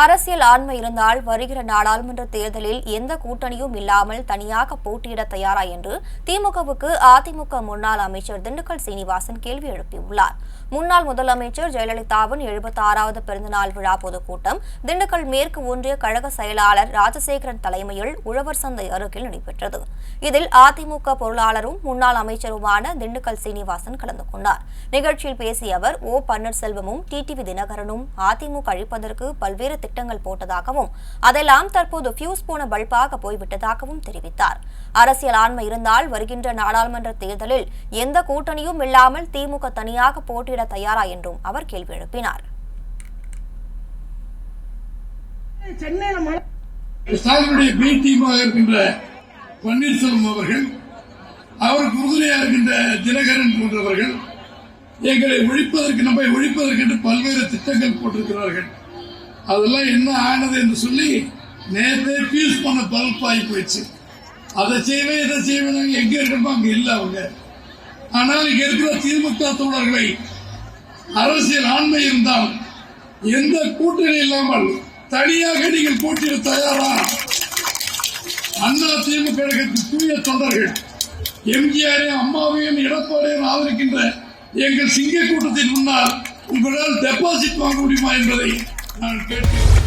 அரசியல் ஆண்மை இருந்தால் வருகிற நாடாளுமன்ற தேர்தலில் எந்த கூட்டணியும் இல்லாமல் தனியாக போட்டியிட தயாரா என்று திமுகவுக்கு அதிமுக முன்னாள் அமைச்சர் திண்டுக்கல் சீனிவாசன் கேள்வி எழுப்பியுள்ளார். முன்னாள் முதலமைச்சர் ஜெயலலிதாவின் எழுபத்தி ஆறாவது பிறந்தநாள் விழா பொதுக்கூட்டம் திண்டுக்கல் மேற்கு ஒன்றிய கழக செயலாளர் ராஜசேகரன் தலைமையில் உழவர் சந்தை அருகில் நடைபெற்றது. இதில் அதிமுக பொருளாளரும் முன்னாள் அமைச்சருமான திண்டுக்கல் சீனிவாசன் கலந்து கொண்டார். நிகழ்ச்சியில் பேசிய அவர் ஓ பன்னீர்செல்வமும் டிடிவி தினகரனும் அதிமுக அழிப்பதற்கு பல்வேறு திட்டங்கள் போட்டதாகவும் அதெல்லாம் தற்போது ஃபியூஸ் போன பல்பாக போய்விட்டதாகவும் தெரிவித்தார். அரசியல் ஆண்மை இருந்தால் வருகின்ற நாடாளுமன்ற தேர்தலில் எந்த கூட்டணியும் இல்லாமல் திமுக தனியாக போட்டியிட தயாரா என்றும் அவர் கேள்வி எழுப்பினார். சென்னையில மழை ஸ்டாலினுடைய பி டீமாக இருக்கின்ற பன்னீர்செல்வம் அவர்கள் அவருக்கு உறுதுணையாக இருக்கின்ற தினகரன் போன்றவர்கள் எங்களை ஒழிப்பதற்கு நம்மை ஒழிப்பதற்கு என்று பல்வேறு திட்டங்கள் போட்டிருக்கிறார்கள். அதெல்லாம் என்ன ஆனது என்று சொல்லி நேரத்தே பீஸ் பண்ண பல்பாகி போயிடுச்சு. அதை செய்வேன் இதை செய்வேன் எங்க இருக்கணுமோ அங்க இல்லை அவங்க. ஆனால் இங்க இருக்கிற திமுக தோழர்களை அரசியல் ஆண்மை இருந்தால் எந்த கூட்டணி இல்லாமல் தனியாக நீங்கள் போட்டியிட தயாரா? அண்ணா திமுக தூய தொண்டர்கள் எம்ஜிஆரையும் அம்மாவையும் எடப்பாடியும் ஆதரிக்கின்ற எங்கள் சிங்க கூட்டத்தின் முன்னால் உங்களால் டெபாசிட் வாங்க முடியுமா என்பதை நான் கேட்கிறேன்